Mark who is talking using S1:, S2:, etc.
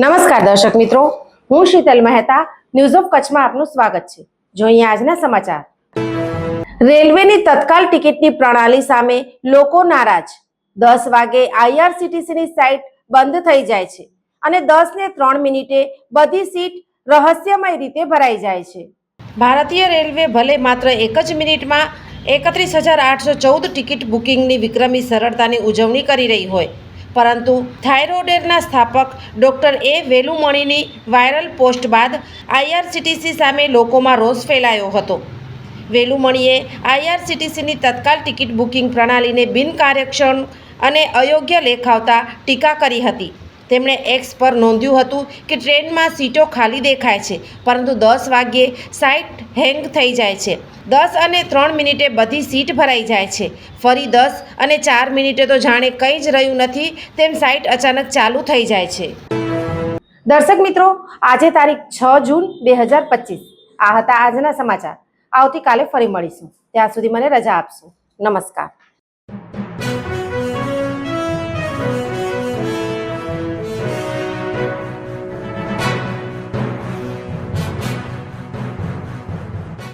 S1: નમસ્કાર દર્શક મિત્રો, હું શીતલ મહેતા ન્યૂઝ ઓફ કચ્છમાં આપનું સ્વાગત છે. જોઈએ આજના સમાચાર. રેલવેની તત્કાલ ટિકિટની પ્રણાલી સામે લોકો નારાજ. દસ વાગે આઈઆરસીટીસીની સાઇટ બંધ થઈ જાય છે અને દસ ને ત્રણ મિનિટે બધી સીટ રહસ્યમય રીતે ભરાઈ જાય છે. ભારતીય રેલવે ભલે માત્ર એક જ મિનિટમાં એકત્રીસ હજાર આઠસો ચૌદ ટિકિટ બુકિંગની વિક્રમી સરળતાની ઉજવણી કરી રહી હોય પરંતુ થાઇરોઇડના સ્થાપક ડૉક્ટર એ વેલુમણીની વાયરલ પોસ્ટ બાદ આઈઆરસીટીસી સામે લોકોમાં રોષ ફેલાયો હતો. વેલુમણીએ આઈઆરસીટીસીની તત્કાલ ટિકિટ બુકિંગ પ્રણાલીને બિનકાર્યક્ષમ અને અયોગ્ય લેખાવતા ટીકા કરી હતી. તેમણે એક્સ પર નોંધ્યું હતું કે ટ્રેનમાં સીટો ખાલી દેખાય છે, પરંતુ દસ વાગ્યે સાઇટ હેંગ થઈ જાય છે. દસ અને ત્રણ મિનિટે બધી સીટ ભરાઈ જાય છે. ફરી દસ અને ચાર મિનિટે તો જાણે કંઈ જ રહ્યું નથી, તેમ સાઇટ અચાનક ચાલુ થઈ જાય છે. દર્શક મિત્રો, આજે તારીખ છ જૂન બે હજાર પચીસ. આ હતા આજના સમાચાર. આવતીકાલે ફરી મળીશું. ત્યાં સુધી મને રજા આપશો. નમસ્કાર.